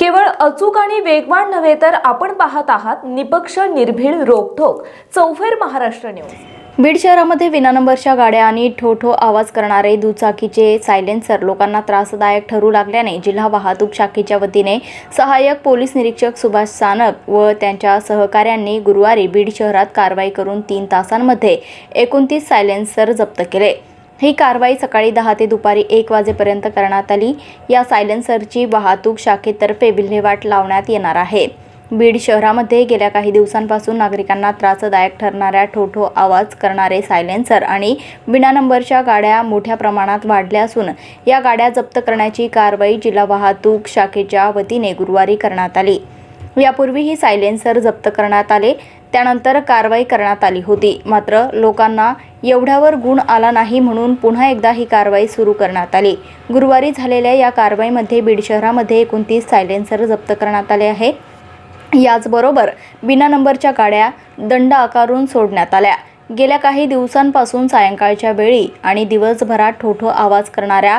केवळ अचूक आणि वेगवान नव्हे तर आपण पाहत आहात निपक्ष निर्भीड रोखोक चौफेर महाराष्ट्र न्यूज. बीड शहरामध्ये विना नंबरच्या गाड्या आणि ठोठो आवाज करणारे दुचाकीचे सायलेन्सर लोकांना त्रासदायक ठरू लागल्याने जिल्हा वाहतूक शाखेच्या वतीने सहाय्यक पोलीस निरीक्षक सुभाष सानप व त्यांच्या सहकाऱ्यांनी गुरुवारी बीड शहरात कारवाई करून तीन तासांमध्ये एकोणतीस सायलेन्सर जप्त केले. ही कारवाई सकाळी दहा ते दुपारी एक वाजेपर्यंत करण्यात आली. या सायलेन्सरची वाहतूक शाखेतर्फे विल्हेवाट लावण्यात येणार आहे. बीड शहरामध्ये गेल्या काही दिवसांपासून नागरिकांना त्रासदायक ठरणाऱ्या ठोठो आवाज करणारे सायलेन्सर आणि बिना नंबरच्या गाड्या मोठ्या प्रमाणात वाढल्या असून या गाड्या जप्त करण्याची कारवाई जिल्हा वाहतूक शाखेच्या वतीने गुरुवारी करण्यात आली. यापूर्वी ही सायलेन्सर जप्त करण्यात आले. त्यानंतर कारवाई करण्यात आली होती. मात्र लोकांना एवढ्यावर गुण आला नाही म्हणून पुन्हा एकदा ही कारवाई सुरू करण्यात आली. गुरुवारी झालेल्या या कारवाईमध्ये बीड शहरामध्ये एकोणतीस सायलेन्सर जप्त करण्यात आले आहे. याचबरोबर बिना नंबरच्या गाड्या दंड आकारून सोडण्यात आल्या. गेल्या काही दिवसांपासून सायंकाळच्या वेळी आणि दिवसभरात ठोठो आवाज करणाऱ्या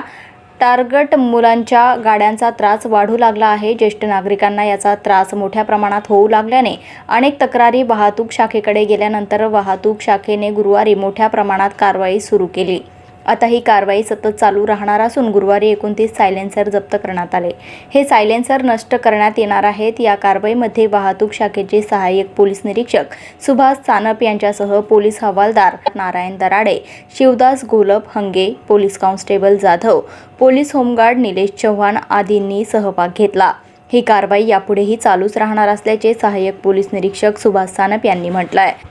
टार्गट मुलांच्या गाड्यांचा त्रास वाढू लागला आहे. ज्येष्ठ नागरिकांना याचा त्रास मोठ्या प्रमाणात होऊ लागल्याने अनेक तक्रारी वाहतूक शाखेकडे गेल्यानंतर वाहतूक शाखेने गुरुवारी मोठ्या प्रमाणात कारवाई सुरू केली. आता ही कारवाई सतत चालू राहणार असून गुरुवारी एकोणतीस सायलेन्सर जप्त करण्यात आले. हे सायलेन्सर नष्ट करण्यात येणार आहेत. या कारवाईमध्ये वाहतूक शाखेचे सहाय्यक पोलीस निरीक्षक सुभाष सानप यांच्यासह पोलीस हवालदार Narayan Darade Shivdas Gholap Hange police constable Jadhav police home guard Nilesh Chavan आदींनी सहभाग घेतला. ही कारवाई यापुढेही चालूच राहणार असल्याचे सहाय्यक पोलीस निरीक्षक सुभाष सानप यांनी म्हटलं आहे